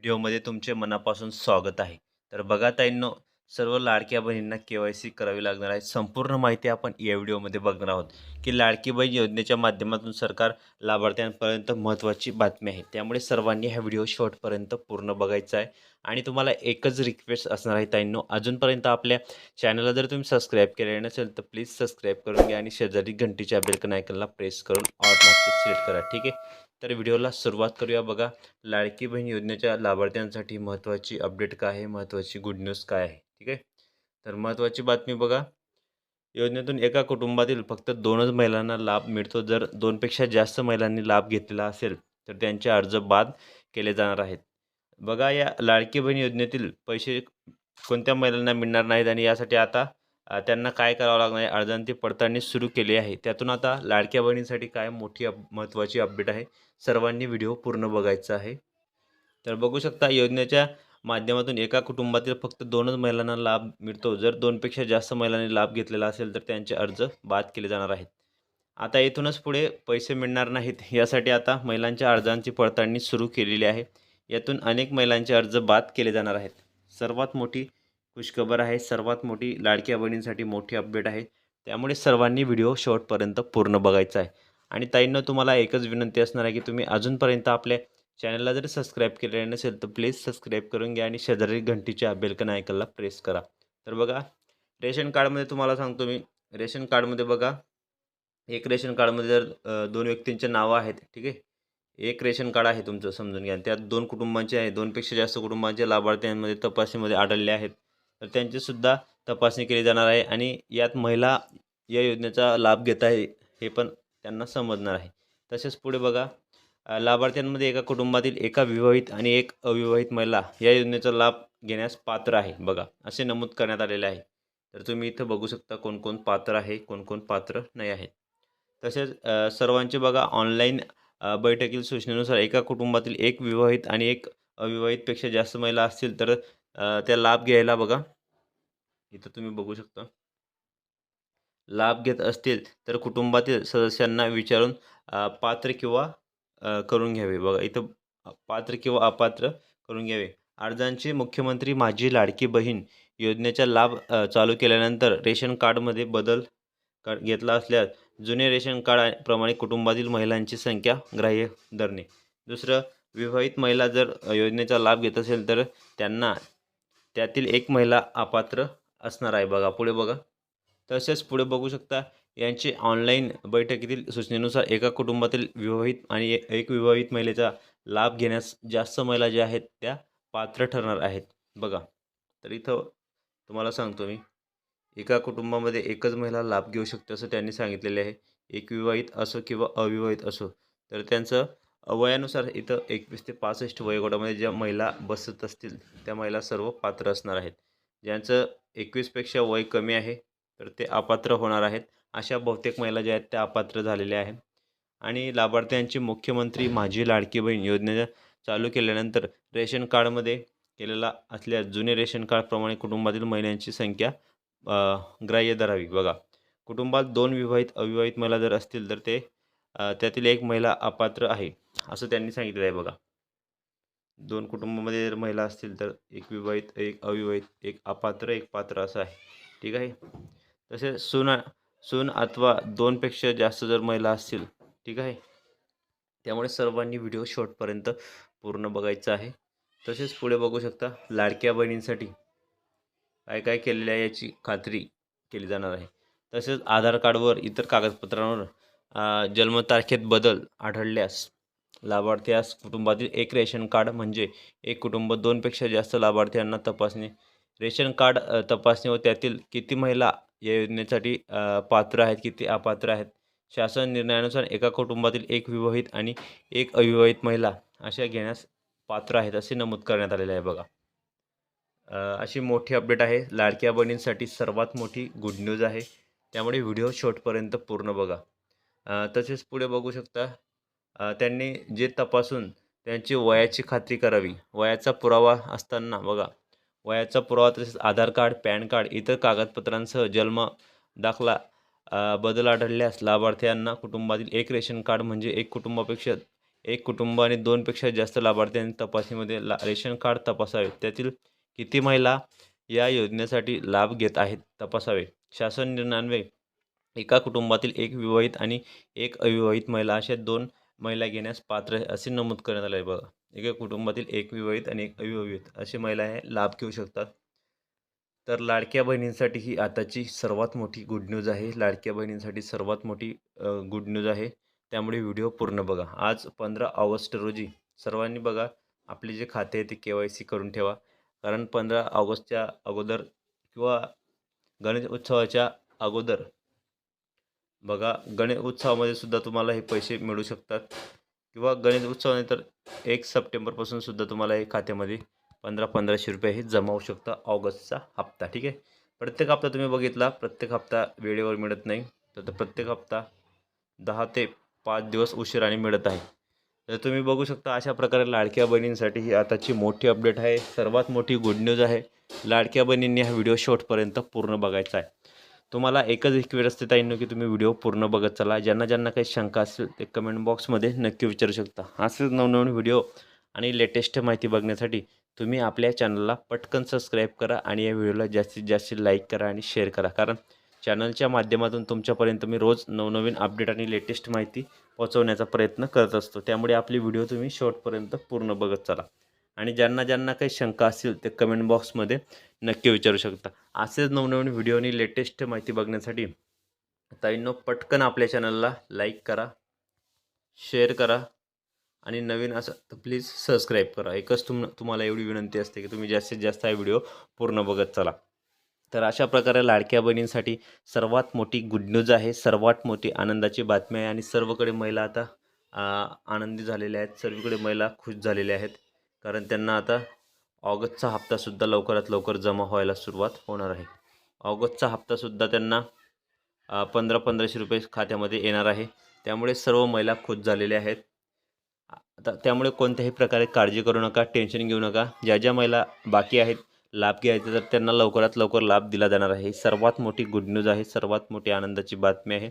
व्हिडिओमध्ये तुमचे मनापासून स्वागत आहे. तर बघा ताईंनो सर्व लाडक्या बहिणींना के वाय सी करावी लागणार आहे. संपूर्ण माहिती आपण या व्हिडिओमध्ये बघणार आहोत. की लाडकी बहीण योजनेच्या माध्यमातून सरकार लाभार्थ्यांपर्यंत महत्त्वाची बातमी आहे. त्यामुळे सर्वांनी हा व्हिडिओ शॉर्टपर्यंत पूर्ण बघायचा आहे. आणि तुम्हाला एकच रिक्वेस्ट असणार आहे ताईंनो अजूनपर्यंत आपल्या चॅनलला जर तुम्ही सबस्क्राईब केले नसेल तर प्लीज सबस्क्राईब करून घ्या आणि शेजारी घंटीच्या बेलकन आयकनला प्रेस करून ऑल मार्क सिलेक्ट करा. ठीक आहे? तर व्हिडिओला सुरुवात करूया. बघा लाडकी बहीण योजनेच्या लाभार्थ्यांसाठी महत्त्वाची अपडेट काय आहे? महत्त्वाची गुड न्यूज काय आहे? ठीक आहे? तर महत्त्वाची बातमी बघा. योजनेतून एका कुटुंबातील फक्त दोनच महिलांना लाभ मिळतो. जर दोनपेक्षा जास्त महिलांनी लाभ घेतलेला असेल तर त्यांचे अर्ज बाद केले जाणार आहेत. बघा या लाडकी बहीण योजनेतील पैसे कोणत्या महिलांना मिळणार नाहीत? आणि यासाठी आता त्यांना काय करावं लागणार आहे? अर्जांची पडताळणी सुरू केली आहे. त्यातून आता लाडक्या बहिणींसाठी काय मोठी अप महत्त्वाची अपडेट आहे? सर्वांनी व्हिडिओ पूर्ण बघायचा आहे. तर बघू शकता योजनेच्या माध्यमातून एका कुटुंबातील फक्त दोनच महिलांना लाभ मिळतो. जर दोनपेक्षा जास्त महिलांनी लाभ घेतलेला असेल तर त्यांचे अर्ज बाद केले जाणार आहेत. आता येथूनच पुढे पैसे मिळणार नाहीत. यासाठी आता महिलांच्या अर्जांची पडताळणी सुरू केलेली आहे. यातून अनेक महिलांचे अर्ज बाद केले जाणार आहेत. सर्वात मोठी खुशखबर आहे. सर्वात मोठी लाडक्या बहिणींसाठी मोठी अपडेट आहे. त्यामुळे सर्वांनी व्हिडिओ शेवटपर्यंत पूर्ण बघायचा आहे. आणि ताईंना तुम्हाला एकच विनंती असणार आहे की तुम्ही अजूनपर्यंत आपल्या चॅनलला जर सबस्क्राईब केलेले नसेल तर प्लीज सबस्क्राईब करून घ्या आणि शेजारी घंटीच्या बेलकन आयकनला प्रेस करा. तर बघा रेशन कार्डमध्ये तुम्हाला सांगतो मी. रेशन कार्डमध्ये बघा एक रेशन कार्डमध्ये जर दोन व्यक्तींचे नावं आहेत ठीक आहे? एक रेशन कार्ड आहे तुमचं समजून घ्या. त्यात दोन कुटुंबांचे आहे दोनपेक्षा जास्त कुटुंबांचे लाभार्थ्यांमध्ये तपासणीमध्ये आढळले आहेत. तर त्यांचीसुद्धा तपासणी केली जाणार आहे आणि यात महिला या योजनेचा लाभ घेत आहे हे पण त्यांना समजणार आहे. तसेच पुढे बघा लाभार्थ्यांमध्ये एका कुटुंबातील एका विवाहित आणि एक अविवाहित महिला या योजनेचा लाभ घेण्यास पात्र आहे. बघा असे नमूद करण्यात आलेले आहे. तर तुम्ही इथं बघू शकता कोण कोण पात्र आहे कोण कोण पात्र नाही आहेत. तसेच सर्वांचे बघा ऑनलाईन बैठकील सूचनेनुसार एका कुटुंबातील एक विवाहित आणि एक अविवाहितपेक्षा जास्त महिला असतील तर त्या लाभ घ्यायला बघा. इथं तुम्ही बघू शकता. लाभ घेत असतील तर कुटुंबातील सदस्यांना विचारून पात्र किंवा करून घ्यावे. बघा इथं पात्र किंवा अपात्र करून घ्यावे. अर्जांची मुख्यमंत्री माझी लाडकी बहीण योजनेचा लाभ चालू केल्यानंतर रेशन कार्डमध्ये बदल का घेतला असल्यास जुने रेशन कार्ड प्रमाणे कुटुंबातील महिलांची संख्या ग्राह्य धरणे. दुसरं विवाहित महिला जर योजनेचा लाभ घेत असेल तर त्यांना त्यातील एक महिला अपात्र असणार आहे बघा. पुढे बघा. तसेच पुढे बघू शकता यांचे ऑनलाईन बैठकीतील सूचनेनुसार एका कुटुंबातील विवाहित आणि एक विवाहित महिलेचा लाभ घेण्यास जास्त महिला ज्या आहेत त्या पात्र ठरणार आहेत. बघा. तर इथं तुम्हाला सांगतो मी. एका कुटुंबामध्ये एकच महिला लाभ घेऊ शकते असं त्यांनी सांगितलेले आहे. एक विवाहित असो किंवा अविवाहित असो. तर त्यांचं वयानुसार इथं एकवीस ते पासष्ट वयोगटामध्ये ज्या महिला बसत असतील त्या महिला सर्व पात्र असणार आहेत. ज्यांचं एकवीसपेक्षा वय कमी आहे तर ते अपात्र होणार आहेत. अशा बहुतेक महिला ज्या आहेत त्या अपात्र झालेल्या आहेत. आणि लाभार्थ्यांची मुख्यमंत्री माझी लाडकी बहीण योजना चालू केल्यानंतर रेशन कार्डमध्ये केलेला असल्यास जुने रेशन कार्डप्रमाणे कुटुंबातील महिलांची संख्या ग्राह्य धरावी. बघा कुटुंबात दोन विवाहित अविवाहित महिला जर असतील तर ते त्यातील एक महिला अपात्र आहे असं त्यांनी सांगितलं आहे बघा. दोन कुटुंबामध्ये जर महिला असतील तर एक विवाहित एक अविवाहित एक अपात्र एक पात्र असं आहे. ठीक आहे? तसेच सून सून अथवा दोनपेक्षा जास्त जर महिला असतील ठीक आहे? त्यामुळे सर्वांनी व्हिडिओ शॉर्टपर्यंत पूर्ण बघायचा आहे. तसेच पुढे बघू शकता लाडक्या बहिणींसाठी काय काय केलेलं आहे याची खात्री केली जाणार आहे. तसेच आधार कार्डवर इतर कागदपत्रांवर जन्मतारखेत बदल आढळल्यास लाभार्थ्यास कुटुंबातील एक रेशन कार्ड म्हणजे एक कुटुंब दोनपेक्षा जास्त लाभार्थ्यांना तपासणे रेशन कार्ड तपासणे व त्यातील किती महिला या योजनेसाठी पात्र आहेत किती अपात्र आहेत? शासन निर्णयानुसार एका कुटुंबातील एक विवाहित आणि एक अविवाहित महिला अशा घेण्यास पात्र आहेत असे नमूद करण्यात आलेले आहे बघा. अशी मोठी अपडेट आहे. लाडक्या बहिणींसाठी सर्वात मोठी गुड न्यूज आहे. त्यामुळे व्हिडिओ शेवटपर्यंत पूर्ण बघा. तसेच पुढे बघू शकता त्यांनी जे तपासून त्यांची वयाची खात्री करावी. वयाचा पुरावा असताना बघा वयाचा पुरावा तसेच आधार कार्ड पॅन कार्ड इतर कागदपत्रांसह जन्म दाखला बदल आढळल्यास लाभार्थ्यांना कुटुंबातील एक रेशन कार्ड म्हणजे एक कुटुंबापेक्षा एक कुटुंब आणि दोनपेक्षा जास्त लाभार्थ्यांनी तपासणीमध्ये ला रेशन कार्ड तपासावे. त्यातील किती महिला या योजनेसाठी लाभ घेत आहेत तपासावे. शासन निर्णयान्वये एका कुटुंबातील एक विवाहित आणि एक अविवाहित महिला अशा दोन महिला घेण्यास पात्र आहे असे नमूद करण्यात आले आहे बघा. एका कुटुंबातील एक विवाहित आणि एक अविवाहित असे महिला हे लाभ घेऊ शकतात. तर लाडक्या बहिणींसाठी ही आताची सर्वात मोठी गुड न्यूज आहे. लाडक्या बहिणींसाठी सर्वात मोठी गुड न्यूज आहे. त्यामुळे व्हिडिओ पूर्ण बघा. आज पंधरा ऑगस्ट रोजी सर्वांनी बघा आपले जे खाते आहे ते के वाय सी करून ठेवा. कारण पंधरा ऑगस्टच्या अगोदर किंवा गणेश उत्सवाच्या अगोदर बघा गणेश उत्सवामध्ये सुद्धा तुम्हाला हे पैसे मिळू शकतात. किंवा गणेश उत्सवानंतर एक सप्टेंबरपासून सुद्धा तुम्हाला हे खात्यामध्ये पंधरा पंधराशे रुपये हे जमा होऊ शकतं ऑगस्टचा हप्ता ठीक आहे? प्रत्येक हप्ता तुम्ही बघितला प्रत्येक हप्ता वेळेवर मिळत नाही. तर प्रत्येक हप्ता दहा ते पाच दिवस उशिराने मिळत आहे. तर तुम्ही बघू शकता अशा प्रकारे लाडक्या बहिणींसाठी ही आताची मोठी अपडेट आहे. सर्वात मोठी गुड न्यूज आहे लाडक्या बहिणींनी हा व्हिडिओ शॉर्टपर्यंत पूर्ण बघायचा आहे. तुम्हाला एकच रिक्वेस्ट असते ताईंनो की तुम्ही व्हिडिओ पूर्ण बघत चला. ज्यांना ज्यांना काही शंका असेल ते कमेंट बॉक्समध्ये नक्की विचारू शकता. असेच नवनवीन व्हिडिओ आणि लेटेस्ट माहिती बघण्यासाठी तुम्ही आपल्या चॅनलला पटकन सबस्क्राईब करा आणि या व्हिडिओला जास्तीत जास्त लाईक करा आणि शेअर करा. कारण चॅनलच्या माध्यमातून तुमच्यापर्यंत मी रोज नवनवीन अपडेट आणि लेटेस्ट माहिती पोहोचवण्याचा प्रयत्न करत असतो. त्यामुळे आपली व्हिडिओ तुम्ही शेवटपर्यंत पूर्ण बघत चला. आणि ज्यांना ज्यांना काही शंका असतील ते कमेंट बॉक्समध्ये नक्की विचारू शकता. असेच नवनवीन व्हिडिओ आणि लेटेस्ट माहिती बघण्यासाठी ताईंनो पटकन आपल्या चॅनलला लाईक करा शेअर करा आणि नवीन असं तर प्लीज सबस्क्राईब करा. एकच तुम तुम्हाला एवढी विनंती असते की तुम्ही जास्तीत जास्त हा व्हिडिओ पूर्ण बघत चला. तर अशा प्रकारे लाडक्या बहिणींसाठी सर्वात मोठी गुड न्यूज आहे सर्वात मोठी आनंदाची बातमी आहे आणि सर्वकडे महिला आता आनंदी झालेल्या आहेत सर्वीकडे महिला खुश झालेल्या आहेत. कारण त्यांना आता ऑगस्टचा हप्तासुद्धा लवकरात लवकर जमा व्हायला सुरुवात होणार आहे. ऑगस्टचा हप्तासुद्धा त्यांना पंधरा पंधराशे रुपये खात्यामध्ये येणार आहे. त्यामुळे सर्व महिला खुश झालेल्या आहेत. आता त्यामुळे कोणत्याही प्रकारे काळजी करू नका टेन्शन घेऊ नका. ज्या ज्या महिला बाकी आहेत लाभ घ्यायचे तर त्यांना लवकरात लवकर लाभ दिला जाणार आहे. ही सर्वात मोठी गुड न्यूज आहे सर्वात मोठी आनंदाची बातमी आहे.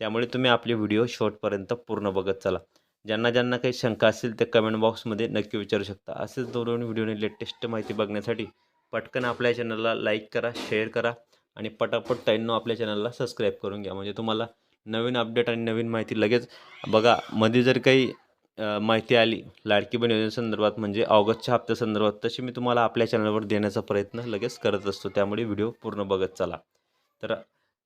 त्यामुळे तुम्ही आपले व्हिडिओ शेवटपर्यंत पूर्ण बघत चला. ज्यांना ज्यांना काही शंका असेल ते कमेंट बॉक्समध्ये नक्की विचारू शकता. असेच दोन व्हिडिओने लेटेस्ट माहिती बघण्यासाठी पटकन आपल्या चॅनलला लाईक करा शेअर करा आणि पटापट टाईंनो आपल्या चॅनलला सबस्क्राईब करून घ्या. म्हणजे तुम्हाला नवीन अपडेट आणि नवीन माहिती लगेच बघा. मध्ये जर काही माहिती आली लाडकी बहीण योजनेसंदर्भात म्हणजे ऑगस्टच्या हप्त्यासंदर्भात तशी मी तुम्हाला आपल्या चॅनलवर देण्याचा प्रयत्न लगेच करत असतो. त्यामुळे व्हिडिओ पूर्ण बघत चला. तर